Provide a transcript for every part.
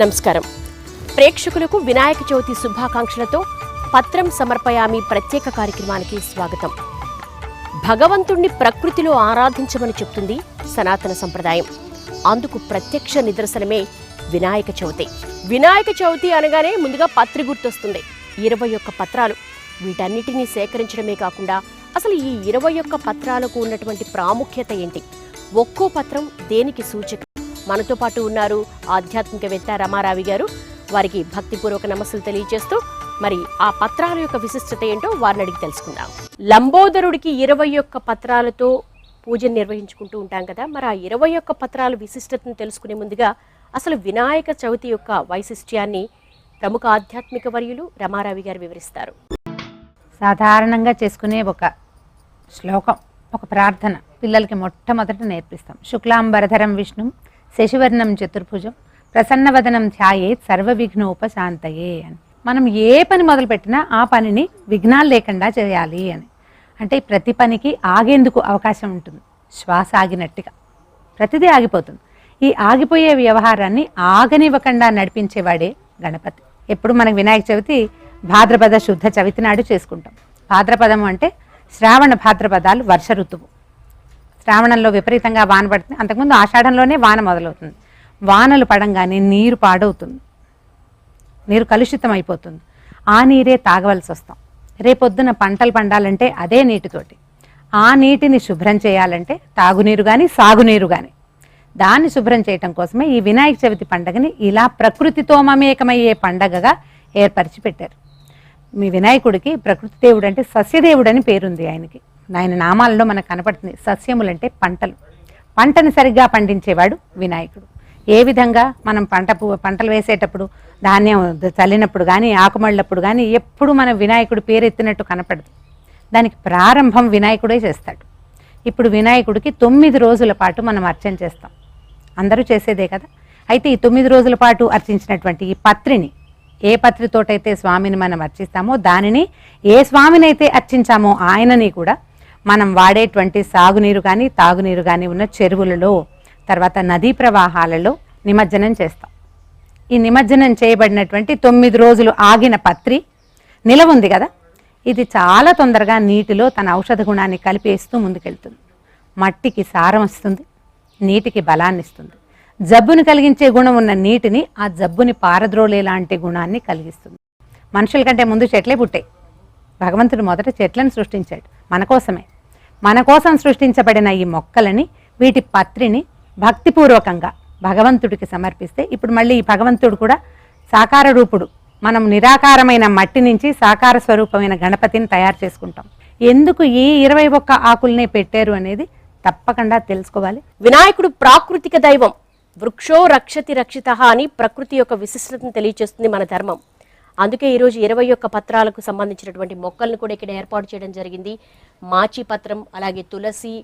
నమస్కారం. ప్రేక్షకులకు వినాయక చవితి శుభాకాంక్షలతో పత్రం సమర్పయామి ప్రత్యేక కార్యక్రమానికి స్వాగతం. భగవంతుణ్ణి ప్రకృతిలో ఆరాధించమని చెప్తుంది సనాతన సంప్రదాయం. అందుకు ప్రత్యక్ష నిదర్శనమే వినాయక చవితి. వినాయక చవితి అనగానే ముందుగా పత్రి గుర్తొస్తుంది. ఇరవై ఒక్క పత్రాలు. వీటన్నిటినీ సేకరించడమే కాకుండా అసలు ఈ ఇరవై ఒక్క పత్రాలకు ఉన్నటువంటి ప్రాముఖ్యత ఏంటి? ఒక్కో పత్రం దేనికి సూచక మనతో పాటు ఉన్నారు ఆధ్యాత్మికవేత్త రమారావి గారు. వారికి భక్తిపూర్వక నమస్సులు తెలియజేస్తూ మరి ఆ పత్రాల యొక్క విశిష్టత ఏంటో వారిని అడిగి తెలుసుకుందాం. లంబోదరుడికి ఇరవై ఒక్క పత్రాలతో పూజను నిర్వహించుకుంటూ ఉంటాం కదా మరి ఆ ఇరవై ఒక్క పత్రాల విశిష్టతను తెలుసుకునే ముందుగా అసలు వినాయక చవితి యొక్క వైశిష్ట్యాన్ని ప్రముఖ ఆధ్యాత్మిక వర్యులు రమారావి గారు వివరిస్తారు. సాధారణంగా చేసుకునే ఒక శ్లోకం ఒక ప్రార్థన పిల్లలకి మొట్టమొదట నేర్పిస్తాం. శుక్లాంబరధరం విష్ణు శశివర్ణం చతుర్భుజం ప్రసన్నవదనం ధ్యాయేత్ సర్వ విఘ్నోపశాంతయే అని. మనం ఏ పని మొదలుపెట్టినా ఆ పనిని విఘ్నాలు లేకుండా చేయాలి అని. అంటే ప్రతి పనికి ఆగేందుకు అవకాశం ఉంటుంది. శ్వాస ఆగినట్టుగా. ప్రతిదీ ఆగిపోతుంది. ఈ ఆగిపోయే వ్యవహారాన్ని ఆగనివ్వకుండా నడిపించేవాడే గణపతి. ఎప్పుడు మనకు వినాయక చవితి భాద్రపద శుద్ధ చవితి నాడు చేసుకుంటాం. భాద్రపదం అంటే శ్రావణ భాద్రపదాలు వర్ష ఋతువు. శ్రావణంలో విపరీతంగా వాన పడుతుంది. అంతకుముందు ఆషాఢంలోనే వాన మొదలవుతుంది. వానలు పడంగానే నీరు పాడవుతుంది. నీరు కలుషితం అయిపోతుంది ఆ నీరే తాగవలసి వస్తాం రేపొద్దున పంటలు పండాలంటే అదే నీటితోటి. ఆ నీటిని శుభ్రం చేయాలంటే తాగునీరు కానీ సాగునీరు కానీ దాన్ని శుభ్రం చేయటం కోసమే ఈ వినాయక చవితి పండగని ఇలా ప్రకృతితో మమేకమయ్యే పండగగా ఏర్పరిచి పెట్టారు మీ వినాయకుడికి ప్రకృతి దేవుడు అంటే సస్యదేవుడు అని పేరుంది ఆయనకి. ఆయన నామాలలో మనకు కనపడుతుంది. సస్యములంటే పంటలు. పంటను సరిగ్గా పండించేవాడు వినాయకుడు. ఏ విధంగా మనం పంట పంటలు వేసేటప్పుడు ధాన్యం చల్లినప్పుడు కానీ ఆకుమళ్ళప్పుడు కానీ ఎప్పుడు మన వినాయకుడు పేరెత్తినట్టు కనపడదు. దానికి ప్రారంభం వినాయకుడే చేస్తాడు. ఇప్పుడు వినాయకుడికి తొమ్మిది రోజుల పాటు మనం అర్చన చేస్తాం. అందరూ చేసేదే కదా? అయితే ఈ తొమ్మిది రోజుల పాటు అర్చించినటువంటి ఈ పత్రిని ఏ పత్రితోటైతే స్వామిని మనం అర్చిస్తామో దానిని ఏ స్వామిని అయితే అర్చించామో ఆయనని కూడా మనం వాడేటువంటి సాగునీరు కానీ తాగునీరు కానీ ఉన్న చెరువులలో తర్వాత నదీ ప్రవాహాలలో నిమజ్జనం చేస్తాం. ఈ నిమజ్జనం చేయబడినటువంటి తొమ్మిది రోజులు ఆగిన పత్రి నిలవ ఉంది కదా? ఇది చాలా తొందరగా నీటిలో తన ఔషధ గుణాన్ని కలిపేస్తూ ముందుకెళ్తుంది. మట్టికి సారం వస్తుంది నీటికి బలాన్ని ఇస్తుంది. జబ్బుని కలిగించే గుణం ఉన్న నీటిని ఆ జబ్బుని పారద్రోలే లాంటి గుణాన్ని కలిగిస్తుంది. మనుషుల కంటే ముందు చెట్లే పుట్టాయి. భగవంతుడు మొదట చెట్లను సృష్టించాడు. మన కోసమే. మన కోసం సృష్టించబడిన ఈ మొక్కలని వీటి పత్రిని భక్తిపూర్వకంగా భగవంతుడికి సమర్పిస్తే ఇప్పుడు మళ్ళీ ఈ భగవంతుడు కూడా సాకార రూపుడు. మనం నిరాకారమైన మట్టి నుంచి సాకార స్వరూపమైన గణపతిని తయారు చేసుకుంటాం. ఎందుకు ఈ ఇరవై ఒక్క ఆకుల్ని పెట్టారు అనేది తప్పకుండా తెలుసుకోవాలి. వినాయకుడు ప్రాకృతిక దైవం వృక్షో రక్షతి రక్షిత అని ప్రకృతి యొక్క విశిష్టతను తెలియజేస్తుంది మన ధర్మం. అందుకే ఈరోజు ఇరవై ఒక్క పత్రాలకు సంబంధించినటువంటి మొక్కలను కూడా ఇక్కడ ఏర్పాటు చేయడం జరిగింది. మాచి పత్రం అలాగే తులసి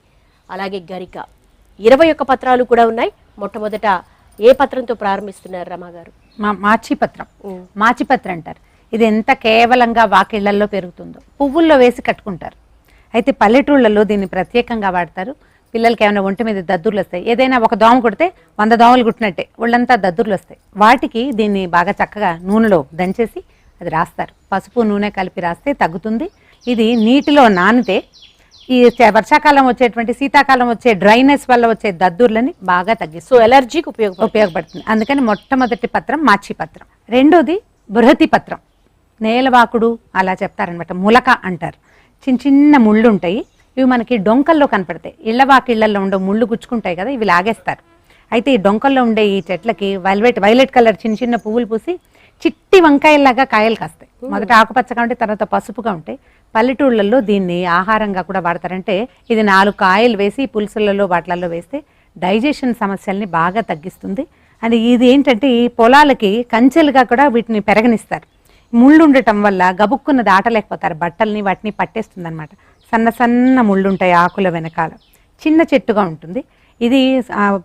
అలాగే గరిక. ఇరవై ఒక్క పత్రాలు కూడా ఉన్నాయి. మొట్టమొదట ఏ పత్రంతో ప్రారంభిస్తున్నారు రమా గారు? మా మాచిపత్రం మాచిపత్రం అంటారు. ఇది ఎంత కేవలంగా వాకిళ్ళలో పెరుగుతుందో. పువ్వుల్లో వేసి కట్టుకుంటారు. అయితే పల్లెటూళ్ళలో దీన్ని ప్రత్యేకంగా వాడతారు. పిల్లలకి ఏమైనా ఒంటి మీద దద్దుర్లు వస్తాయి ఏదైనా ఒక దోమ కుడితే వంద దోమలు కుట్టినట్టే. ఒళ్ళంతా దద్దుర్లు వస్తాయి వాటికి దీన్ని బాగా చక్కగా నూనెలో దంచేసి అది రాస్తారు. పసుపు నూనె కలిపి రాస్తే తగ్గుతుంది. ఇది నీటిలో నానితే ఈ వర్షాకాలం వచ్చేటువంటి శీతాకాలం వచ్చే డ్రైనెస్ వల్ల వచ్చే దద్దుర్లని బాగా తగ్గిస్తుంది. సో ఎలర్జీకి ఉపయోగపడుతుంది. ఉపయోగపడుతుంది. అందుకని మొట్టమొదటి పత్రం మాచి పత్రం. రెండోది బృహతి పత్రం. నేలవాకుడు అలా చెప్తారనమాట ములక అంటారు. చిన్న చిన్న ముళ్ళు ఉంటాయి ఇవి మనకి డొంకల్లో కనపడతాయి. ఇళ్ళవాకిళ్ళల్లో ఉండే ముళ్ళు గుచ్చుకుంటాయి కదా ఇవి లాగేస్తారు. అయితే ఈ డొంకల్లో ఉండే ఈ చెట్లకి వైలెట్ వైలెట్ కలర్ చిన్న చిన్న పువ్వులు పూసి చిట్టి వంకాయల్లాగా కాయలు కాస్తాయి. మొదట ఆకుపచ్చగా ఉంటాయి తర్వాత పసుపుగా ఉంటాయి. పల్లెటూళ్ళల్లో దీన్ని ఆహారంగా కూడా వాడతారంటే ఇది నాలుగు కాయలు వేసి పులుసులలో వాటిలలో వేస్తే డైజెషన్ సమస్యల్ని బాగా తగ్గిస్తుంది. అండ్ ఇది ఏంటంటే ఈ పొలాలకి కంచెలుగా కూడా వీటిని పెరగనిస్తారు. ముళ్ళు ఉండటం వల్ల గబుక్కున్న దాటలేకపోతారు బట్టల్ని వాటిని పట్టేస్తుంది అనమాట సన్న సన్న ముళ్ళు ఉంటాయి ఆకుల వెనకాల. చిన్న చెట్టుగా ఉంటుంది. ఇది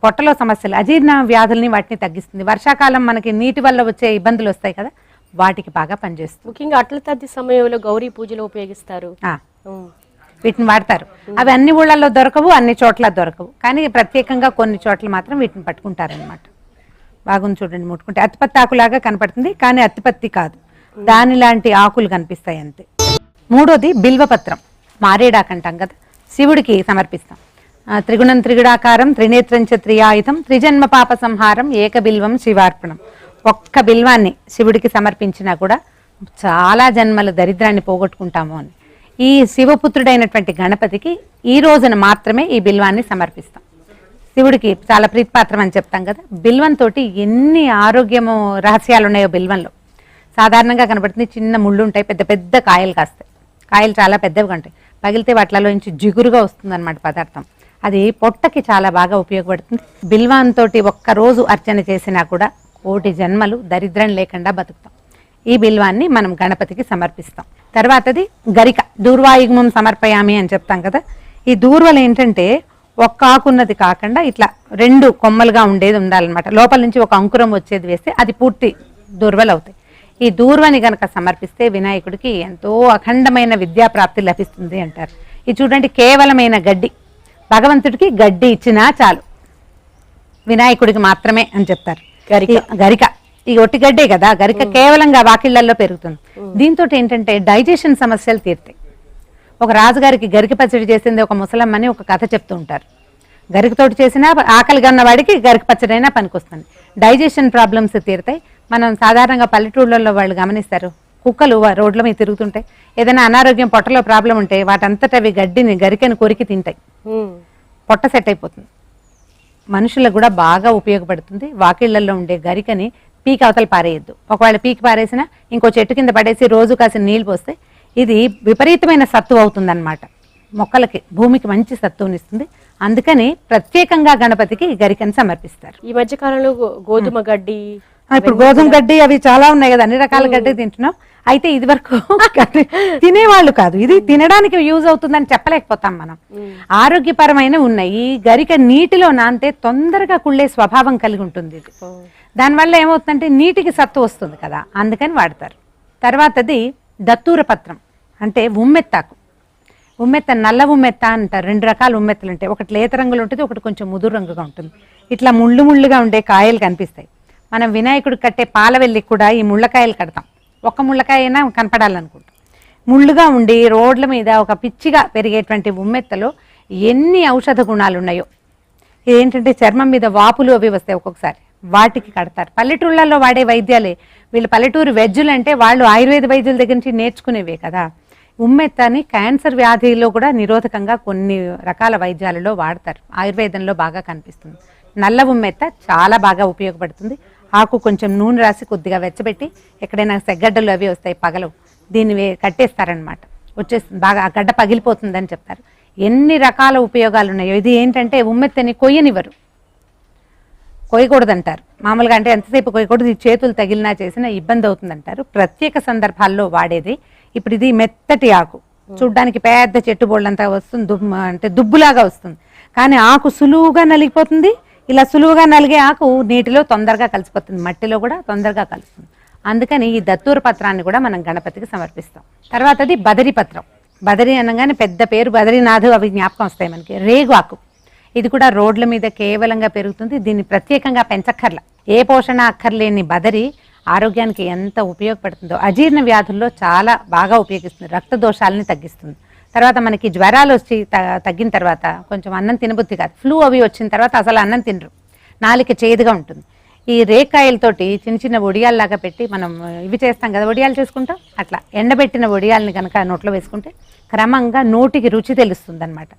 పొట్టలో సమస్యలు. అజీర్ణ వ్యాధుల్ని వాటిని తగ్గిస్తుంది. వర్షాకాలం మనకి నీటి వల్ల వచ్చే ఇబ్బందులు వస్తాయి కదా వాటికి బాగా పనిచేస్తుంది. ముఖ్యంగా అట్ల తద్ది సమయంలో గౌరీ పూజలో ఉపయోగిస్తారు. వీటిని వాడతారు. అవి అన్ని ఊళ్ళల్లో దొరకవు అన్ని చోట్ల దొరకవు. కానీ ప్రత్యేకంగా కొన్ని చోట్ల మాత్రం వీటిని పట్టుకుంటారనమాట బాగుంది చూడండి ముట్టుకుంటే. అత్తిపత్తి ఆకులాగా కనపడుతుంది కానీ అత్తిపత్తి కాదు. దాని లాంటి ఆకులు కనిపిస్తాయి అంతే. మూడోది బిల్వపత్రం. మారేడాకంటాం కదా. శివుడికి సమర్పిస్తాం. త్రిగుణం త్రిగుడాకారం త్రినేత్రం చ త్రియాయుధం త్రిజన్మ పాప సంహారం ఏక బిల్వం శివార్పణం. ఒక్క బిల్వాన్ని శివుడికి సమర్పించినా కూడా చాలా జన్మల దరిద్రాన్ని పోగొట్టుకుంటాము అని. ఈ శివపుత్రుడైనటువంటి గణపతికి ఈ రోజున మాత్రమే ఈ బిల్వాన్ని సమర్పిస్తాం. శివుడికి చాలా ప్రీతిపాత్రం అని చెప్తాం కదా. బిల్వంతో ఎన్ని ఆరోగ్యము రహస్యాలు ఉన్నాయో బిల్వంలో. సాధారణంగా కనబడుతుంది చిన్న ముళ్ళు ఉంటాయి పెద్ద పెద్ద కాయలు కాస్తాయి. కాయలు చాలా పెద్దవిగా ఉంటాయి. పగిలితే వాటిలో నుంచి జిగురుగా వస్తుంది అనమాట పదార్థం. అది పొట్టకి చాలా బాగా ఉపయోగపడుతుంది. బిల్వాన్ తోటి ఒక్కరోజు అర్చన చేసినా కూడా కోటి జన్మలు దరిద్రం లేకుండా బతుకుతాం. ఈ బిల్వాన్ని మనం గణపతికి సమర్పిస్తాం. తర్వాతది గరిక దూర్వాయుగ్మం సమర్పయామి అని చెప్తాం కదా. ఈ దూర్వలు ఏంటంటే ఒక్క ఆకున్నది కాకుండా ఇట్లా రెండు కొమ్మలుగా ఉండేది ఉండాలన్నమాట. లోపల నుంచి ఒక అంకురం వచ్చేది వేస్తే అది పూర్తి దూర్వలు అవుతాయి ఈ దూర్వని గనక సమర్పిస్తే వినాయకుడికి ఎంతో అఖండమైన విద్యా ప్రాప్తి లభిస్తుంది అంటారు. ఇది చూడండి కేవలమైన గడ్డి. భగవంతుడికి గడ్డి ఇచ్చినా చాలు. వినాయకుడికి మాత్రమే అని చెప్తారు. గరిక. ఈ గరిక. ఈ ఒట్టిగడ్డే కదా గరిక కేవలంగా వాకిళ్ళలో పెరుగుతుంది. దీంతో ఏంటంటే డైజెషన్ సమస్యలు తీరుతాయి. ఒక రాజుగారికి గరిక పచ్చడి చేసింది ఒక ముసలమ్మని ఒక కథ చెప్తూ ఉంటారు. గరికతోటి చేసినా ఆకలిగా ఉన్న వాడికి గరిక పచ్చడి అయినా పనికొస్తుంది. డైజెషన్ ప్రాబ్లమ్స్ తీరుతాయి. మనం సాధారణంగా పల్లెటూళ్ళల్లో వాళ్ళు గమనిస్తారు. కుక్కలు రోడ్ల మీద తిరుగుతుంటాయి ఏదైనా అనారోగ్యం పొట్టలో ప్రాబ్లం ఉంటే వాటంతట అవి గడ్డిని గరికని కొరికి తింటాయి. పొట్ట సెట్ అయిపోతుంది. మనుషులకు కూడా బాగా ఉపయోగపడుతుంది. వాకిళ్ళలో ఉండే గరికని పీక్ అవతల పారేయద్దు. ఒకవేళ పీక్ పారేసినా ఇంకో చెట్టు కింద పడేసి రోజు కాసిన నీళ్ళు పోస్తే ఇది విపరీతమైన సత్తు అవుతుందన్నమాట. మొక్కలకి భూమికి మంచి సత్తువునిస్తుంది అందుకని ప్రత్యేకంగా గణపతికి గరికని సమర్పిస్తారు. ఈ మధ్య కాలంలో గోధుమ గడ్డి ఇప్పుడు గోధుమ గడ్డి అవి చాలా ఉన్నాయి కదా అన్ని రకాల గడ్డి తింటున్నాం. అయితే ఇది వరకు తినేవాళ్ళు కాదు. ఇది తినడానికి యూజ్ అవుతుందని చెప్పలేకపోతాం మనం. ఆరోగ్యపరమైన ఉన్నాయి. ఈ గరిక నీటిలో నానితే తొందరగా కుళ్ళే స్వభావం కలిగి ఉంటుంది ఇది. దానివల్ల ఏమవుతుందంటే నీటికి సత్తు వస్తుంది కదా అందుకని వాడతారు. తర్వాతది దత్తూర పత్రం అంటే ఉమ్మెత్తాకు. ఉమ్మెత్త నల్ల ఉమ్మెత్త అంటారు. రెండు రకాల ఉమ్మెత్తలు ఉంటాయి. ఒకటి లేత రంగులో ఉంటుంది ఒకటి కొంచెం ముదురు రంగుగా ఉంటుంది. ఇట్లా ముళ్ళు ముళ్ళుగా ఉండే కాయలు కనిపిస్తాయి. మనం వినాయకుడు కట్టే పాలవెల్లికి కూడా ఈ ముళ్ళకాయలు కడతాం. ఒక్క ముళ్ళకాయ అయినా కనపడాలనుకుంటాం. ముళ్ళుగా ఉండి రోడ్ల మీద ఒక పిచ్చిగా పెరిగేటువంటి ఉమ్మెత్తలో ఎన్ని ఔషధ గుణాలు ఉన్నాయో. ఏంటంటే చర్మం మీద వాపులు అవి వస్తాయి ఒక్కొక్కసారి. వాటికి కడతారు. పల్లెటూళ్ళల్లో వాడే వైద్యాలే. వీళ్ళు పల్లెటూరు వెజ్జులు అంటే వాళ్ళు ఆయుర్వేద వైద్యుల దగ్గర నుంచి నేర్చుకునేవే కదా. ఉమ్మెత్తని క్యాన్సర్ వ్యాధిలో కూడా నిరోధకంగా కొన్ని రకాల వైద్యాలలో వాడతారు. ఆయుర్వేదంలో బాగా కనిపిస్తుంది. నల్ల ఉమ్మెత్త చాలా బాగా ఉపయోగపడుతుంది. ఆకు కొంచెం నూనె రాసి కొద్దిగా వెచ్చబెట్టి ఎక్కడైనా సెగ్గడ్డలు అవి వస్తాయి పగలు దీన్ని కట్టేస్తారనమాట వచ్చేస్తుంది బాగా ఆ గడ్డ పగిలిపోతుందని చెప్తారు. ఎన్ని రకాల ఉపయోగాలు ఉన్నాయో ఇది ఏంటంటే ఉమ్మెత్తని కొయ్యనివ్వరు. కొయ్యకూడదంటారు. మామూలుగా అంటే ఎంతసేపు కొయ్యకూడదు ఈ చేతులు తగిలినా చేసినా ఇబ్బంది అవుతుందంటారు. ప్రత్యేక సందర్భాల్లో వాడేది ఇప్పుడు ఇది మెత్తటి ఆకు. చూడ్డానికి పెద్ద చెట్టు బోళ్ళంతా వస్తుంది దుమ్ అంటే దుబ్బులాగా వస్తుంది. కానీ ఆకు సులువుగా నలిగిపోతుంది ఇలా సులువుగా నలిగే ఆకు నీటిలో తొందరగా కలిసిపోతుంది మట్టిలో కూడా తొందరగా కలుస్తుంది. అందుకని ఈ దత్తూర పత్రాన్ని కూడా మనం గణపతికి సమర్పిస్తాం. తర్వాతది బదరి పత్రం. బదరి అనగానే పెద్ద పేరు బదరీనాథు అవి జ్ఞాపకం వస్తాయి మనకి. రేగు ఆకు. ఇది కూడా రోడ్ల మీద కేవలంగా పెరుగుతుంది. దీన్ని ప్రత్యేకంగా పెంచక్కర్ల. ఏ పోషణ అక్కర్లేని బదరి ఆరోగ్యానికి ఎంత ఉపయోగపడుతుందో అజీర్ణ వ్యాధుల్లో చాలా బాగా ఉపయోగిస్తుంది. రక్త దోషాలని తగ్గిస్తుంది. తర్వాత మనకి జ్వరాలు వచ్చి తగ్గిన తర్వాత కొంచెం అన్నం తినబుద్ధి కాదు. ఫ్లూ అవి వచ్చిన తర్వాత అసలు అన్నం తినరు. నాలుక చేదుగా ఉంటుంది. ఈ రేకాయలతోటి చిన్న చిన్న వడియాల్లాగా పెట్టి మనం ఇవి చేస్తాం కదా వడియాలు చేసుకుంటాం? అట్లా ఎండబెట్టిన వడియాల్ని కనుక నోట్లో వేసుకుంటే క్రమంగా నోటికి రుచి తెలుస్తుంది అనమాట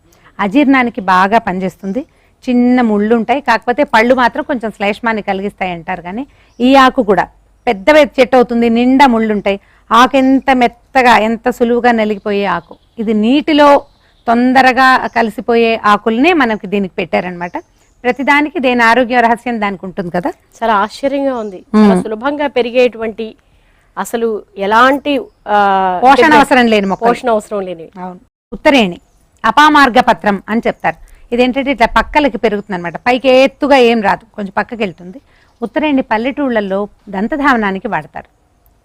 అజీర్ణానికి బాగా పనిచేస్తుంది. చిన్న ముళ్ళు ఉంటాయి. కాకపోతే పళ్ళు మాత్రం కొంచెం శ్లేష్మాన్ని కలిగిస్తాయి అంటారు కానీ ఈ ఆకు కూడా. పెద్ద పెద్ద చెట్టు అవుతుంది నిండా ముళ్ళు ఉంటాయి. ఆకు ఎంత మెత్తగా ఎంత సులువుగా నలిగిపోయే ఆకు. ఇది నీటిలో తొందరగా కలిసిపోయే ఆకుల్నే మనకి దీనికి పెట్టారనమాట ప్రతిదానికి దేని ఆరోగ్య రహస్యం దానికి ఉంటుంది కదా? చాలా ఆశ్చర్యంగా ఉంది. చాలా సులభంగా పెరిగేటువంటి అసలు ఎలాంటి పోషణ అవసరం లేని పోషణ అవసరం అవును. ఉత్తరేణి అపామార్గ పత్రం అని చెప్తారు. ఇదేంటంటే ఇట్లా పక్కలకి పెరుగుతుంది అనమాట పైకి ఎత్తుగా ఏం రాదు. కొంచెం పక్కకి వెళ్తుంది ఉత్తరేణి పల్లెటూళ్ళల్లో దంతధావనానికి వాడతారు.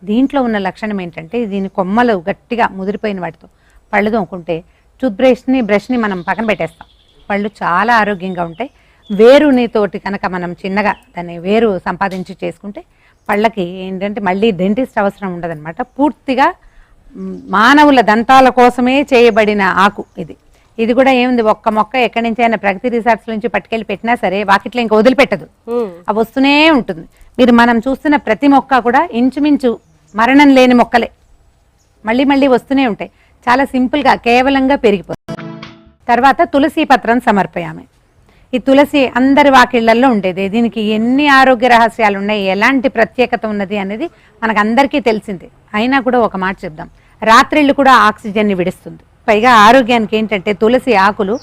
దీంట్లో ఉన్న లక్షణం ఏంటంటే దీని కొమ్మలు గట్టిగా ముదిరిపోయిన వాటితో పళ్ళు తోముకుంటే టూత్ బ్రష్ని బ్రష్ని మనం పక్కన పెట్టేస్తాం. పళ్ళు చాలా ఆరోగ్యంగా ఉంటాయి. వేరుని తోటి కనుక మనం చిన్నగా దాన్ని వేరు సంపాదించి చేసుకుంటే పళ్ళకి ఏంటంటే మళ్ళీ డెంటిస్ట్ అవసరం ఉండదన్నమాట. పూర్తిగా మానవుల దంతాల కోసమే చేయబడిన ఆకు ఇది. ఇది కూడా ఏముంది? ఒక్క మొక్క ఎక్కడి నుంచి అయినా ప్రగతి రిసార్ట్స్ నుంచి పట్టుకెళ్ళి పెట్టినా సరే వాకిట్లో ఇంకా వదిలిపెట్టదు. అవి వస్తూనే ఉంటుంది. మీరు మనం చూస్తున్న ప్రతి మొక్క కూడా ఇంచుమించు మరణం లేని మొక్కలే. మళ్ళీ మళ్ళీ వస్తూనే ఉంటాయి. చాలా సింపుల్గా కేవలంగా పెరిగిపోతుంది తర్వాత తులసి పత్రం సమర్పయామే. ఈ తులసి అందరి వాకిళ్ళల్లో ఉండేది. దీనికి ఎన్ని ఆరోగ్య రహస్యాలు ఉన్నాయి ఎలాంటి ప్రత్యేకత ఉన్నది అనేది మనకు అందరికీ తెలిసిందే. అయినా కూడా ఒక మాట చెప్దాం. రాత్రిళ్ళు కూడా ఆక్సిజన్ని విడుస్తుంది. పైగా ఆరోగ్యానికి ఏంటంటే తులసి ఆకులు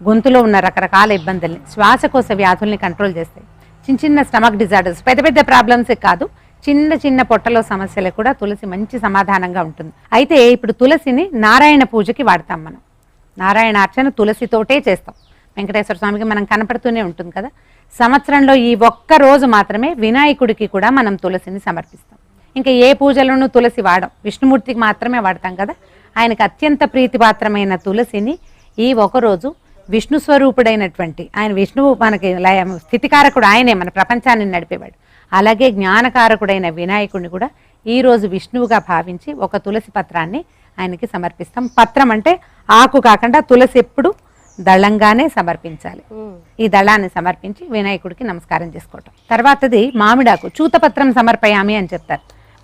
గొంతులో ఉన్న రకరకాల ఇబ్బందుల్ని శ్వాసకోశ వ్యాధుల్ని కంట్రోల్ చేస్తాయి. చిన్న చిన్న స్టమక్ డిజార్డర్స్ పెద్ద పెద్ద ప్రాబ్లమ్స్ కాదు. చిన్న చిన్న పొట్టలో సమస్యలకు కూడా తులసి మంచి సమాధానంగా ఉంటుంది. అయితే ఇప్పుడు తులసిని నారాయణ పూజకి వాడతాం మనం. నారాయణ అర్చన తులసితోటే చేస్తాం. వెంకటేశ్వర స్వామికి మనం కనపడుతూనే ఉంటుంది కదా. సంవత్సరంలో ఈ ఒక్క రోజు మాత్రమే వినాయకుడికి కూడా మనం తులసిని సమర్పిస్తాం. ఇంకా ఏ పూజలను తులసి వాడం. విష్ణుమూర్తికి మాత్రమే వాడతాం కదా. ఆయనకు అత్యంత ప్రీతిపాత్రమైన తులసిని ఈ ఒక రోజు విష్ణు స్వరూపుడైనటువంటి ఆయన విష్ణువు మనకి లయ స్థితికారకుడు ఆయనే మన ప్రపంచాన్ని నడిపేవాడు. అలాగే జ్ఞానకారకుడైన వినాయకుడిని కూడా ఈ రోజు విష్ణువుగా భావించి ఒక తులసి పత్రాన్ని ఆయనకి సమర్పిస్తాం. పత్రం అంటే ఆకు కాకుండా తులసి ఎప్పుడు దళంగానే సమర్పించాలి. ఈ దళాన్ని సమర్పించి వినాయకుడికి నమస్కారం చేసుకోవటం. తర్వాతది మామిడాకు. చూతపత్రం సమర్పయామి అని చెప్తారు.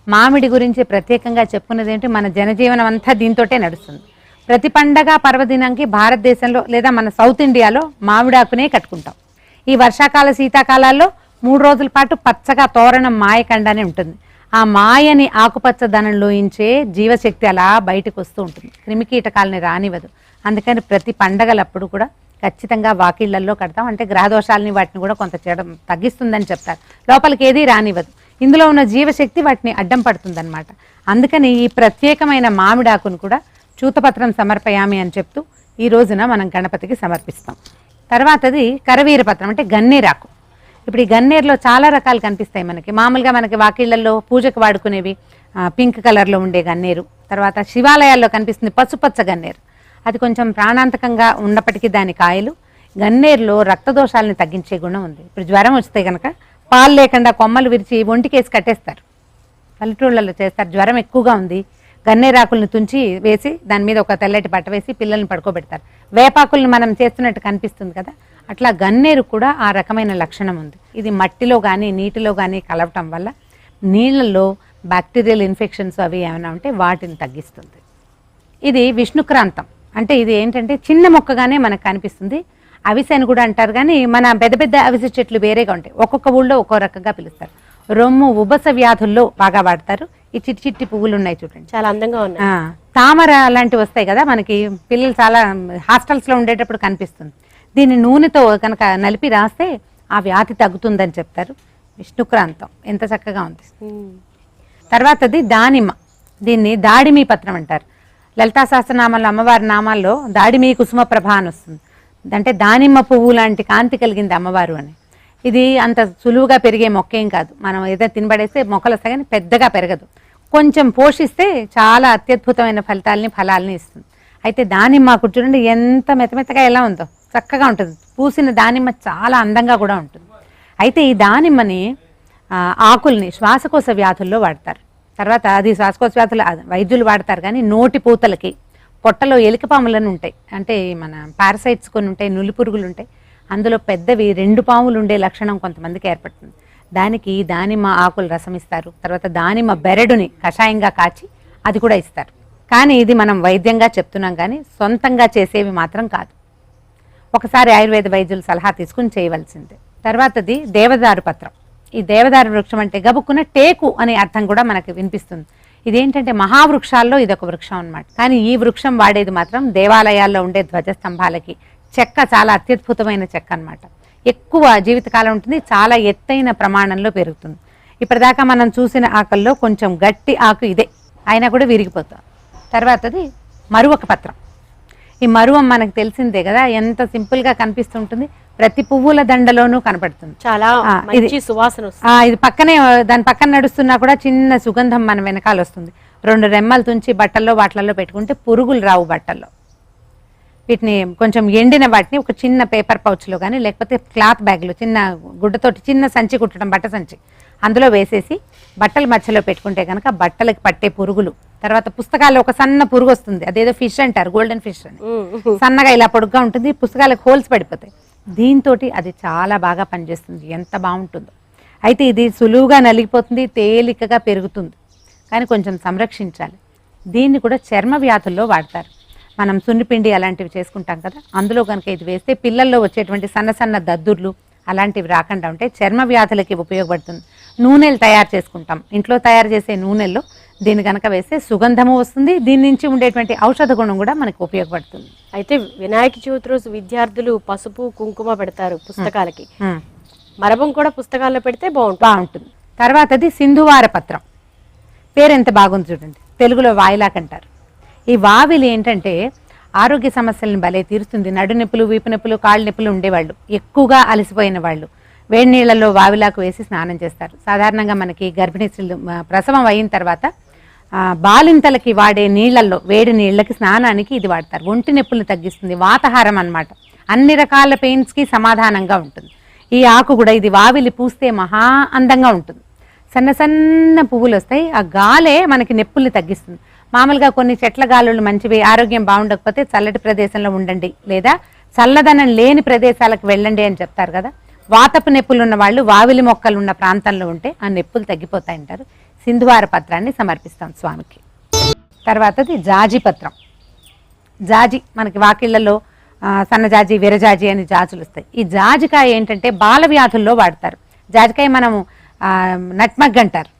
మామిడి గురించి ప్రత్యేకంగా చెప్పుకున్నది ఏంటి మన జనజీవనం అంతా దీంతోటే నడుస్తుంది. ప్రతి పండగ పర్వదినానికి భారతదేశంలో లేదా మన సౌత్ ఇండియాలో మామిడాకునే కట్టుకుంటాం. ఈ వర్షాకాల శీతాకాలాల్లో మూడు రోజుల పాటు పచ్చగా తోరణం మాయకండానే ఉంటుంది. ఆ మాయని ఆకుపచ్చ ధనం లోయించే జీవశక్తి అలా బయటకు వస్తూ ఉంటుంది. క్రిమికీటకాలని రానివ్వదు. అందుకని ప్రతి పండగలప్పుడు కూడా ఖచ్చితంగా వాకిళ్ళల్లో కడతాం. అంటే గ్రహదోషాలని వాటిని కూడా కొంత చేయడం తగ్గిస్తుందని చెప్తారు. లోపలికి ఏది రానివ్వదు. ఇందులో ఉన్న జీవశక్తి వాటిని అడ్డం పడుతుందన్నమాట. అందుకని ఈ ప్రత్యేకమైన మామిడాకును కూడా చూతపత్రం సమర్పయామి అని చెప్తూ ఈ రోజున మనం గణపతికి సమర్పిస్తాం. తర్వాతది కరవీరపత్రం అంటే గన్నేరాకు. ఇప్పుడు ఈ గన్నేరులో చాలా రకాలు కనిపిస్తాయి మనకి. మామూలుగా మనకి వాకిళ్ళలో పూజకు వాడుకునేవి పింక్ కలర్లో ఉండే గన్నేరు తర్వాత శివాలయాల్లో కనిపిస్తుంది పసుపచ్చ గన్నేరు. అది కొంచెం ప్రాణాంతకంగా ఉన్నప్పటికీ దాని కాయలు గన్నేరులో రక్తదోషాలని తగ్గించే గుణం ఉంది. ఇప్పుడు జ్వరం వస్తే కనుక పాలు లేకుండా కొమ్మలు విరిచి ఒంటికేసి కట్టేస్తారు. పల్లెటూళ్ళలో చేస్తారు. జ్వరం ఎక్కువగా ఉంది. గన్నేరాకుల్ని తుంచి వేసి దాని మీద ఒక తెల్లటి బట్ట వేసి పిల్లల్ని పడుకోబెడతారు. వేపాకుల్ని మనం చేస్తున్నట్టు కనిపిస్తుంది కదా అట్లా గన్నేరు కూడా ఆ రకమైన లక్షణం ఉంది. ఇది మట్టిలో కానీ నీటిలో కానీ కలవటం వల్ల నీళ్ళల్లో బ్యాక్టీరియల్ ఇన్ఫెక్షన్స్ అవి ఏమైనా ఉంటే వాటిని తగ్గిస్తుంది. ఇది విష్ణుక్రాంతం. అంటే ఇది ఏంటంటే చిన్న మొక్కగానే మనకు కనిపిస్తుంది. అవిసె అని కూడా అంటారు కానీ మన పెద్ద పెద్ద అవిసె చెట్లు వేరేగా ఉంటాయి. ఒక్కొక్క ఊళ్ళో ఒక్కో రకంగా పిలుస్తారు. రొమ్ము ఉబస వ్యాధుల్లో బాగా వాడతారు. ఈ చిట్టి చిట్టి పువ్వులు ఉన్నాయి చూడండి. చాలా అందంగా ఉన్నాయి. తామర లాంటివి వస్తాయి కదా మనకి. పిల్లలు చాలా హాస్టల్స్లో ఉండేటప్పుడు కనిపిస్తుంది. దీన్ని నూనెతో కనుక నలిపి రాస్తే ఆ వ్యాధి తగ్గుతుందని చెప్తారు. విష్ణుక్రాంతం ఎంత చక్కగా ఉంది. తర్వాతది దానిమ్మ. దీన్ని దాడిమి పత్రం అంటారు. లలితా సహస్రనామాల్లో అమ్మవారి నామాల్లో దాడిమి కుసుమ ప్రభ అని వస్తుంది. అంటే దానిమ్మ పువ్వు లాంటి కాంతి కలిగింది అమ్మవారు అని. ఇది అంత సులువుగా పెరిగే మొక్కేం కాదు. మనం ఏదో తినబడేస్తే మొక్కలు వస్తాయి కానీ పెద్దగా పెరగదు. కొంచెం పోషిస్తే చాలా అత్యద్భుతమైన ఫలితాలని ఫలాలని ఇస్తుంది. అయితే దానిమ్మ చూడండి ఎంత మెత్తమెత్తగా ఎలా ఉందో. చక్కగా ఉంటుంది. పూసిన దానిమ్మ చాలా అందంగా కూడా ఉంటుంది. అయితే ఈ దానిమ్మని ఆకుల్ని శ్వాసకోశ వ్యాధుల్లో వాడతారు. తర్వాత అది శ్వాసకోశ వ్యాధులు వైద్యులు వాడతారు కానీ నోటి పూతలకి పొట్టలో ఎలికపాములను ఉంటాయి. అంటే మన పారసైట్స్ కొన్ని ఉంటాయి నులి పురుగులు ఉంటాయి. అందులో పెద్దవి రెండు పాములు ఉండే లక్షణం కొంతమందికి ఏర్పడుతుంది. దానికి దానిమ్మ ఆకులు రసం ఇస్తారు తర్వాత దానిమ్మ బెరడుని కషాయంగా కాచి అది కూడా ఇస్తారు. కానీ ఇది మనం వైద్యంగా చెప్తున్నాం కానీ సొంతంగా చేసేవి మాత్రం కాదు. ఒకసారి ఆయుర్వేద వైద్యుల సలహా తీసుకుని చేయవలసిందే. తర్వాతది దేవదారు పత్రం. ఈ దేవదారు వృక్షం అంటే గబుక్కున టేకు అనే అర్థం కూడా మనకి వినిపిస్తుంది. ఇదేంటంటే మహావృక్షాల్లో ఇది ఒక వృక్షం అన్నమాట. కానీ ఈ వృక్షం వాడేది మాత్రం దేవాలయాల్లో ఉండే ధ్వజస్తంభాలకి. చెక్క చాలా అత్యద్భుతమైన చెక్క అన్నమాట. ఎక్కువ జీవితకాలం ఉంటుంది చాలా ఎత్తైన ప్రమాణంలో పెరుగుతుంది. ఇప్పటిదాకా మనం చూసిన ఆకల్లో కొంచెం గట్టి ఆకు ఇదే. అయినా కూడా విరిగిపోతుంది. తర్వాతది మరువక పత్రం. ఈ మరువం మనకు తెలిసిందే కదా ఎంత సింపుల్గా కనిపిస్తుంటుంది. ప్రతి పువ్వుల దండలోనూ కనపడుతుంది. చాలా ఇది- సువాసన ఇది పక్కనే దాని పక్కన నడుస్తున్నా కూడా చిన్న సుగంధం మన వెనకాల వస్తుంది. రెండు రెమ్మలు తుంచి బట్టల్లో వాటిలలో పెట్టుకుంటే పురుగులు రావు బట్టల్లో. వీటిని కొంచెం ఎండిన వాటిని ఒక చిన్న పేపర్ పౌచ్లో కానీ లేకపోతే క్లాత్ బ్యాగ్లో చిన్న గుడ్డతోటి చిన్న సంచి కుట్టడం బట్ట సంచి. అందులో వేసేసి బట్టల మధ్యలో పెట్టుకుంటే కనుక బట్టలకి పట్టే పురుగులు. తర్వాత పుస్తకాల్లో ఒక సన్న పురుగు వస్తుంది. అదేదో ఫిష్ అంటారు గోల్డెన్ ఫిష్ అని. సన్నగా ఇలా పొడుగ్గా ఉంటుంది. పుస్తకాలకు హోల్స్ పడిపోతాయి. దీంతో అది చాలా బాగా పనిచేస్తుంది. ఎంత బాగుంటుందో. అయితే ఇది సులువుగా నలిగిపోతుంది తేలికగా పెరుగుతుంది. కానీ కొంచెం సంరక్షించాలి. దీన్ని కూడా చర్మ వ్యాధుల్లో వాడతారు. మనం సున్నిపిండి అలాంటివి చేసుకుంటాం కదా అందులో కనుక ఇది వేస్తే పిల్లల్లో వచ్చేటువంటి సన్న సన్న దద్దుర్లు అలాంటివి రాకుండా ఉంటే చర్మ వ్యాధులకి ఉపయోగపడుతుంది. నూనెలు తయారు చేసుకుంటాం. ఇంట్లో తయారు చేసే నూనెల్లో దీన్ని కనుక వేస్తే సుగంధము వస్తుంది. దీని నుంచి ఉండేటువంటి ఔషధ గుణం కూడా మనకు ఉపయోగపడుతుంది. అయితే వినాయక చవితి రోజు విద్యార్థులు పసుపు కుంకుమ పెడతారు పుస్తకాలకి. మరబం కూడా పుస్తకాల్లో పెడితే బాగుంటుంది. బాగుంటుంది. తర్వాతది సింధువార పత్రం. పేరు ఎంత బాగుంది చూడండి. తెలుగులో వాయిలాక్ అంటారు. ఈ వావిలి ఏంటంటే ఆరోగ్య సమస్యలను భలే తీరుస్తుంది. నడు నొప్పులు వీపు నొప్పులు కాళ్ళు నొప్పులు ఉండేవాళ్ళు. ఎక్కువగా అలసిపోయిన వాళ్ళు. వేడి నీళ్ళల్లో వావిలాకు వేసి స్నానం చేస్తారు. సాధారణంగా మనకి గర్భిణీ స్త్రీలు ప్రసవం అయిన తర్వాత బాలింతలకి వాడే నీళ్ళల్లో వేడి నీళ్ళకి స్నానానికి ఇది వాడతారు. ఒంటి నొప్పులు తగ్గిస్తుంది. వాతహారం అన్నమాట. అన్ని రకాల పెయిన్స్కి సమాధానంగా ఉంటుంది. ఈ ఆకు కూడా ఇది వావిలి పూస్తే మహా అందంగా ఉంటుంది. సన్న సన్న పువ్వులు వస్తాయి. ఆ గాలే మనకి నొప్పుల్ని తగ్గిస్తుంది. మామూలుగా కొన్ని చెట్ల గాలులు మంచివి ఆరోగ్యం బాగుండకపోతే చల్లటి ప్రదేశంలో ఉండండి లేదా చల్లదనం లేని ప్రదేశాలకు వెళ్ళండి అని చెప్తారు కదా. వాతపు నొప్పులు ఉన్న వాళ్ళు వావిలి మొక్కలు ఉన్న ప్రాంతంలో ఉంటే ఆ నొప్పులు తగ్గిపోతాయంటారు. సింధువార పత్రాన్ని సమర్పిస్తాం స్వామికి. తర్వాతది జాజి పత్రం. జాజి మనకి వాకిళ్ళలో సన్నజాజి విరజాజి అని జాజులు వస్తాయి. ఈ జాజికాయ ఏంటంటే బాల వ్యాధుల్లో వాడతారు. జాజికాయ మనము నట్మగ్ అంటారు.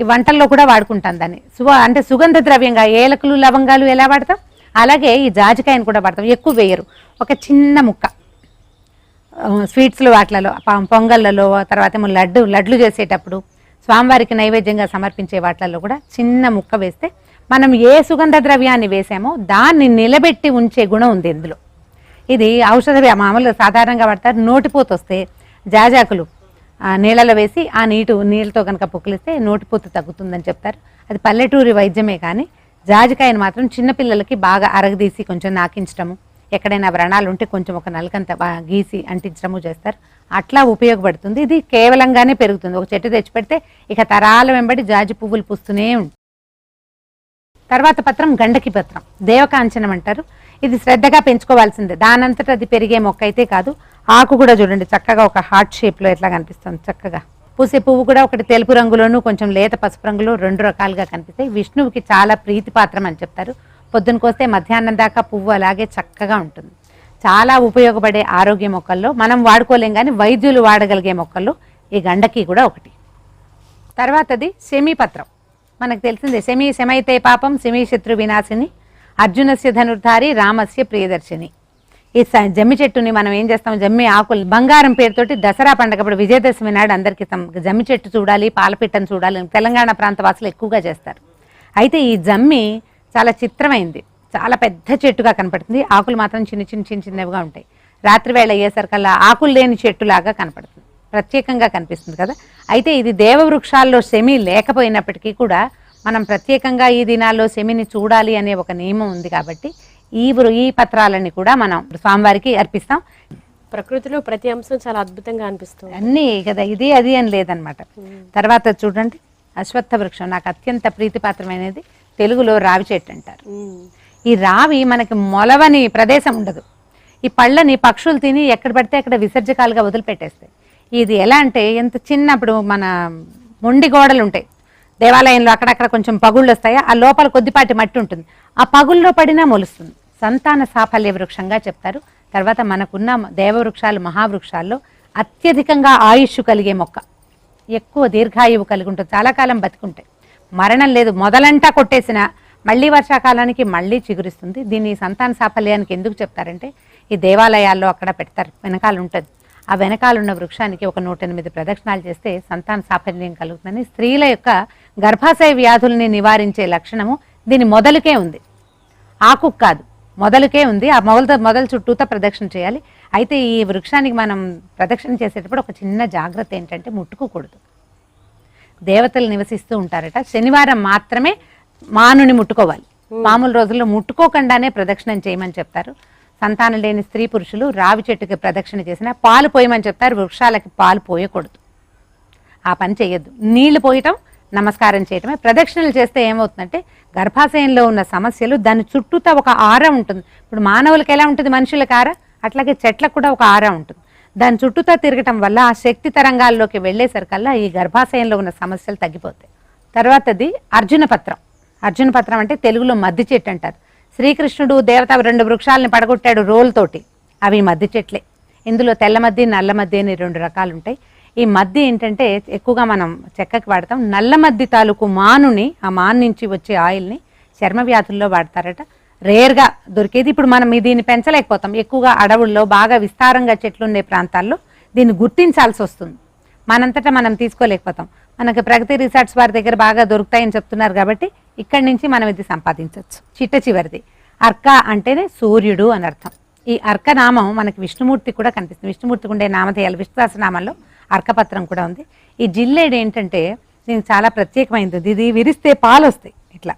ఈ వంటల్లో కూడా వాడుకుంటాం దాన్ని. సుగ అంటే సుగంధ ద్రవ్యంగా ఏలకులు లవంగాలు ఎలా వాడతాం? అలాగే ఈ జాజికాయను కూడా వాడతాం. ఎక్కువ వేయరు. ఒక చిన్న ముక్క. స్వీట్స్లు వాటిలలో పొంగళ్ళలో తర్వాత ఏమో లడ్డు లడ్లు చేసేటప్పుడు స్వామివారికి నైవేద్యంగా సమర్పించే వాటిలలో కూడా చిన్న ముక్క వేస్తే మనం ఏ సుగంధ ద్రవ్యాన్ని వేసామో దాన్ని నిలబెట్టి ఉంచే గుణం ఉంది ఇందులో. ఇది ఔషధ మామూలుగా సాధారణంగా వాడతారు నోటిపోత వస్తే జాజాకులు నీళ్ళలో వేసి ఆ నీటు నీళ్ళతో కనుక పుక్కిలిస్తే నోటిపోత తగ్గుతుందని చెప్తారు. అది పల్లెటూరి వైద్యమే కానీ జాజికాయను మాత్రం చిన్నపిల్లలకి బాగా అరగదీసి కొంచెం నాకించడము ఎక్కడైనా వ్రణాలు ఉంటే కొంచెం ఒక నలకంత గీసి అంటించడము చేస్తారు. అట్లా ఉపయోగపడుతుంది. ఇది కేవలంగానే పెరుగుతుంది. ఒక చెట్టు తెచ్చి పెడితే ఇక తరాల వెంబడి జాజి పువ్వులు పూస్తూనే ఉంటాయి తర్వాత పత్రం గండకి పత్రం. దేవకాంచనం అంటారు. ఇది శ్రద్ధగా పెంచుకోవాల్సిందే. దానంతట అది పెరిగే మొక్క అయితే కాదు. ఆకు కూడా చూడండి చక్కగా ఒక హార్ట్ షేప్లో ఎట్లా కనిపిస్తుంది. చక్కగా పూసే పువ్వు కూడా ఒకటి తెలుపు రంగులోను కొంచెం లేత పసుపు రంగులో రెండు రకాలుగా కనిపిస్తాయి. విష్ణువుకి చాలా ప్రీతిపాత్రం అని చెప్తారు. పొద్దున కోస్తే మధ్యాహ్నం దాకా పువ్వు అలాగే చక్కగా ఉంటుంది. చాలా ఉపయోగపడే ఆరోగ్య మొక్కల్లో మనం వాడుకోలేం కానీ వైద్యులు వాడగలిగే మొక్కల్లో ఈ గండకి కూడా ఒకటి. తర్వాతది శమీపత్రం. మనకు తెలిసిందే శమీ శమైతే పాపం శమీ శత్రు వినాశిని అర్జునస్య ధనుర్ధారి రామస్య ప్రియదర్శిని. ఈ స- జమ్మి చెట్టుని మనం ఏం చేస్తాం? జమ్మి ఆకులు బంగారం పేరుతోటి దసరా పండగప్పుడు విజయదశమి నాడు అందరికీ జమ్మి చెట్టు చూడాలి పాలపిట్టను చూడాలి తెలంగాణ ప్రాంత వాసులు ఎక్కువగా చేస్తారు. అయితే ఈ జమ్మి చాలా చిత్రమైంది. చాలా పెద్ద చెట్టుగా కనపడుతుంది. ఆకులు మాత్రం చిన్న చిన్న చిన్న చిన్నవిగా ఉంటాయి. రాత్రి వేళ అయ్యేసరికల్లా ఆకులు లేని చెట్టులాగా కనపడుతుంది. ప్రత్యేకంగా కనిపిస్తుంది కదా. అయితే ఇది దేవవృక్షాల్లో శమి లేకపోయినప్పటికీ కూడా మనం ప్రత్యేకంగా ఈ దినాల్లో శమిని చూడాలి అనే ఒక నియమం ఉంది కాబట్టి ఈ ఈ పత్రాలని కూడా మనం స్వామివారికి అర్పిస్తాం. ప్రకృతిలో ప్రతి అంశం చాలా అద్భుతంగా అనిపిస్తుంది అన్నీ కదా ఇది అది అని లేదనమాట. తర్వాత చూడండి అశ్వత్థ వృక్షం నాకు అత్యంత ప్రీతిపాత్రమైనది. తెలుగులో రావి చెట్టు అంటారు. ఈ రావి మనకి మొలవని ప్రదేశం ఉండదు. ఈ పళ్ళని పక్షులు తిని ఎక్కడ పడితే అక్కడ విసర్జకాలుగా వదిలిపెట్టేస్తాయి. ఇది ఎలా అంటే ఎంత చిన్నప్పుడు మన మొండి గోడలు ఉంటాయి. దేవాలయంలో అక్కడక్కడ కొంచెం పగుళ్ళు వస్తాయి. ఆ లోపల కొద్దిపాటి మట్టి ఉంటుంది. ఆ పగుల్లో పడినా మొలుస్తుంది. సంతాన సాఫల్య వృక్షంగా చెప్తారు. తర్వాత మనకున్న దేవవృక్షాలు మహావృక్షాల్లో అత్యధికంగా ఆయుష్ కలిగే మొక్క. ఎక్కువ దీర్ఘాయువు కలిగి ఉంటుంది. చాలా కాలం బతికుంటాయి. మరణం లేదు. మొదలంటా కొట్టేసిన మళ్ళీ వర్షాకాలానికి మళ్ళీ చిగురిస్తుంది. దీన్ని సంతాన సాఫల్యానికి ఎందుకు చెప్తారంటే ఈ దేవాలయాల్లో అక్కడ పెడతారు. వెనకాల ఉంటుంది. ఆ వెనకాల ఉన్న వృక్షానికి ఒక నూట ఎనిమిది ప్రదక్షిణాలు చేస్తే సంతాన సాఫల్యం కలుగుతుందని స్త్రీల యొక్క గర్భాశయ వ్యాధుల్ని నివారించే లక్షణము దీని మొదలుకే ఉంది. ఆకు కాదు మొదలుకే ఉంది. ఆ మొదలు మొదలు చుట్టూతో ప్రదక్షిణ చేయాలి. అయితే ఈ వృక్షానికి మనం ప్రదక్షిణ చేసేటప్పుడు ఒక చిన్న జాగ్రత్త ఏంటంటే ముట్టుకోకూడదు. దేవతలు నివసిస్తూ ఉంటారట. శనివారం మాత్రమే మానుని ముట్టుకోవాలి. మామూలు రోజుల్లో ముట్టుకోకుండానే ప్రదక్షిణం చేయమని చెప్తారు. సంతానం లేని స్త్రీ పురుషులు రావి చెట్టుకి ప్రదక్షిణ చేసిన పాలు పోయమని చెప్తారు. వృక్షాలకి పాలు పోయకూడదు. ఆ పని చేయొద్దు నీళ్ళు పోయటం నమస్కారం చేయటమే. ప్రదక్షిణలు చేస్తే ఏమవుతుందంటే గర్భాశయంలో ఉన్న సమస్యలు దాని చుట్టూతా ఒక ఆర ఉంటుంది. ఇప్పుడు మానవులకు ఎలా ఉంటుంది? మనుషులకు ఆర? అట్లాగే చెట్లకు కూడా ఒక ఆర ఉంటుంది. దాని చుట్టూతా తిరగటం వల్ల ఆ శక్తి తరంగాల్లోకి వెళ్ళేసరికల్లా ఈ గర్భాశయంలో ఉన్న సమస్యలు తగ్గిపోతాయి. తర్వాతది అర్జున పత్రం. అర్జున పత్రం అంటే తెలుగులో మద్ది చెట్టు అంటారు. శ్రీకృష్ణుడు దేవత రెండు వృక్షాలని పడగొట్టాడు రోల్తోటి అవి మద్ది చెట్లే. ఇందులో తెల్ల మద్ది నల్ల మద్ది అని రెండు రకాలు ఉంటాయి ఈ మద్ది ఏంటంటే ఎక్కువగా మనం చెక్కకి వాడతాం. నల్ల మద్ది తాలూకు మానుని ఆ మాన్ నుంచి వచ్చే ఆయిల్ని చర్మ వ్యాధుల్లో వాడతారట. రేర్గా దొరికేది. ఇప్పుడు మనం దీన్ని పెంచలేకపోతాం. ఎక్కువగా అడవుల్లో బాగా విస్తారంగా చెట్లు ఉండే ప్రాంతాల్లో దీన్ని గుర్తించాల్సి వస్తుంది. మనంతటా మనం తీసుకోలేకపోతాం. మనకి ప్రగతి రిసార్ట్స్ వారి దగ్గర బాగా దొరుకుతాయని చెప్తున్నారు కాబట్టి ఇక్కడి నుంచి మనం ఇది సంపాదించవచ్చు. చిట్ట చివరిది. అర్క అంటేనే సూర్యుడు అని అర్థం. ఈ అర్క నామం మనకి విష్ణుమూర్తి కూడా కనిపిస్తుంది. విష్ణుమూర్తికి ఉండే నామధేయాలు విశ్వాసనామంలో అర్కపత్రం కూడా ఉంది. ఈ జిల్లేడు ఏంటంటే దీనికి చాలా ప్రత్యేకమైనది. ఇది విరిస్తే పాలు వస్తాయి ఇట్లా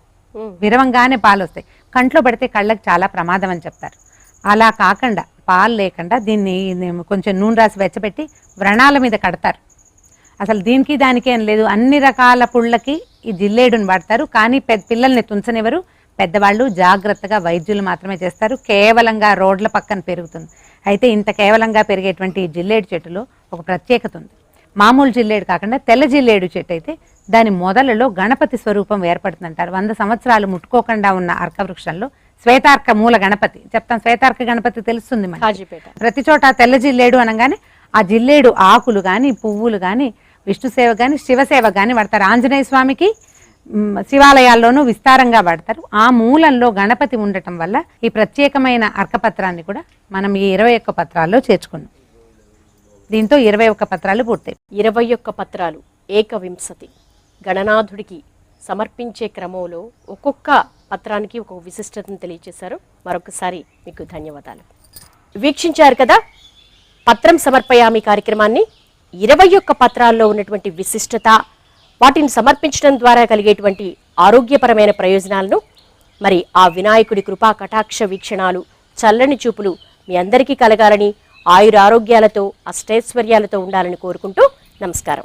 విరవంగానే పాలు వస్తాయి కంట్లో పడితే కళ్ళకి చాలా ప్రమాదం అని చెప్తారు. అలా కాకుండా పాలు లేకుండా దీన్ని దీన్ని కొంచెం నూనె రాసి వెచ్చబెట్టి వ్రణాల మీద కడతారు. అసలు దీనికి దానికి ఏం లేదు. అన్ని రకాల పుళ్ళకి ఈ జిల్లేడుని వాడతారు. కానీ పెద్ద పిల్లల్ని తుంచనివ్వరు. పెద్దవాళ్ళు జాగ్రత్తగా వైద్యులు మాత్రమే చేస్తారు. కేవలంగా రోడ్ల పక్కన పెరుగుతుంది. అయితే ఇంత కేవలంగా పెరిగేటువంటి ఈ జిల్లేడు చెట్టులో ఒక ప్రత్యేకత ఉంది. మామూలు జిల్లేడు కాకుండా తెల్ల జిల్లేడు చెట్టు అయితే దాని మొదలలో గణపతి స్వరూపం ఏర్పడుతుందంటారు. వంద సంవత్సరాలు ముట్టుకోకుండా ఉన్న అర్క వృక్షంలో శ్వేతార్క మూల గణపతి. చెప్తాం శ్వేతార్క గణపతి తెలుస్తుంది మనకి. ప్రతి చోట తెల్ల జిల్లేడు అనగానే ఆ జిల్లేడు ఆకులు కానీ పువ్వులు కానీ విష్ణు సేవ కానీ శివసేవ కానీ వాడతారు. ఆంజనేయ స్వామికి శివాలయాల్లోనూ విస్తారంగా వాడతారు. ఆ మూలంలో గణపతి ఉండటం వల్ల ఈ ప్రత్యేకమైన అర్కపత్రాన్ని కూడా మనం ఈ ఇరవై ఒక్క పత్రాల్లో చేర్చుకున్నాం. దీంతో ఇరవై ఒక్క పత్రాలు పూర్తయి. ఇరవై ఒక్క పత్రాలు ఏకవింశతి. గణనాథుడికి సమర్పించే క్రమంలో ఒక్కొక్క పత్రానికి ఒక విశిష్టతను తెలియజేశారు మరొకసారి మీకు ధన్యవాదాలు. వీక్షించారు కదా? పత్రం సమర్పయామి కార్యక్రమాన్ని. ఇరవై ఒక్క పత్రాల్లో ఉన్నటువంటి విశిష్టత వాటిని సమర్పించడం ద్వారా కలిగేటువంటి ఆరోగ్యపరమైన ప్రయోజనాలను మరి ఆ వినాయకుడి కృపా కటాక్ష వీక్షణాలు చల్లని చూపులు మీ అందరికీ కలగాలని ఆయురారోగ్యాలతో అష్టైశ్వర్యాలతో ఉండాలని కోరుకుంటూ నమస్కారం.